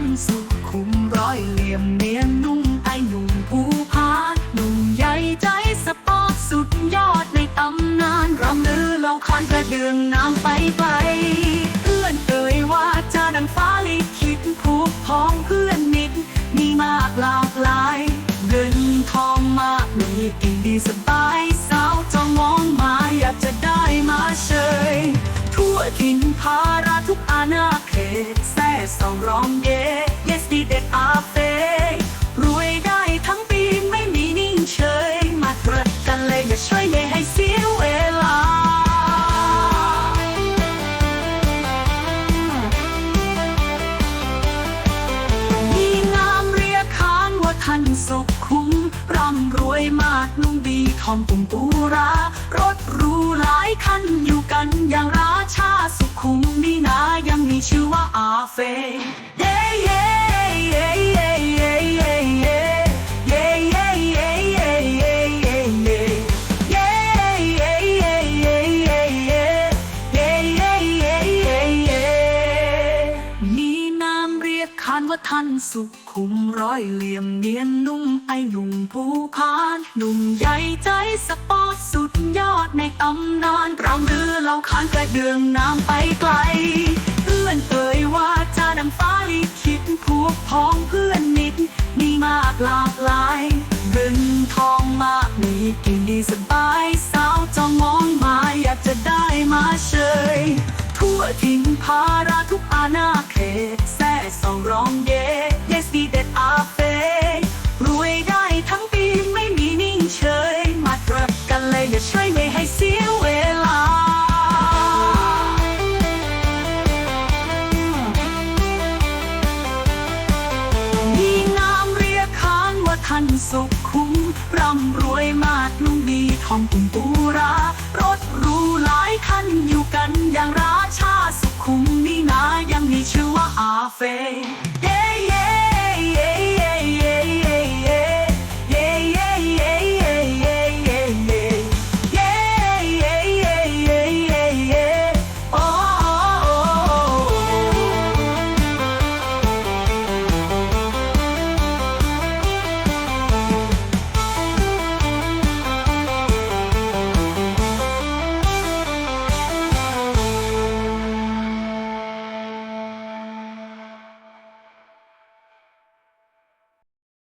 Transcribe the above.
นสุขุมร้อยเหลี่ยมเนียนนุ่มไอหนุ่มภูพานหนุ่มใหญ่ใจสปอร์ตสุดยอดในตำนานรำลือเล่าขานกระเดืองน้ำไปไกลเพื่อนเอ่ยว่าจะดังฟ้าลิขิตผูกพ้องเพื่อนมิตรมีมากหลากหลายเงินทองมากมีกินดีสบายสาวจะมองมาอยากจะได้มาเชยทั่วถิ่นภาราทุกอาณา แซ่สองร้องเย่ yes ดีเด็ดอาเฟรวยได้ทั้งปีไม่มีนิ่งเฉย มาตรัสกันเลยอย่าช่วยเย่ให้เสียเวลา มีงามเรียกขานว่าท่านสุขคุ้ม ร่ำรวยมากนุ่งดีทองปุ่มปูรารถร เย่เย่เย่เย่เย่เย่เย่เย่เย่เย่เย่เย่เย่มีนามเรียกขานว่าท่านสุขุมร้อยเหลี่ยมเนียนนุ่มไอหนุ่มภูพานหนุ่มใหญ่ใจสปอร์ตสุดยอดในตำนานเราลือเราขานกระเดืองน้ำไปไกล ทั่วถิ่นภาราทุกอาณาเขตแซ่สองร้องเย่ yes ดีเด็ดอาเฟรวยได้ทั้งปีไม่มีนิ่งเฉย มาตรัสกันเลยอย่าช่วยไม่ให้เสียเวลามีนามเรียกขานว่าท่านสุขุมร่ำรวยมากนุ่งดีทองปุ่มปูรารถรู หลายคันอยู่กันอย่างราชาสุขุมนี่นายังมีชื่อว่าอาเฟเย่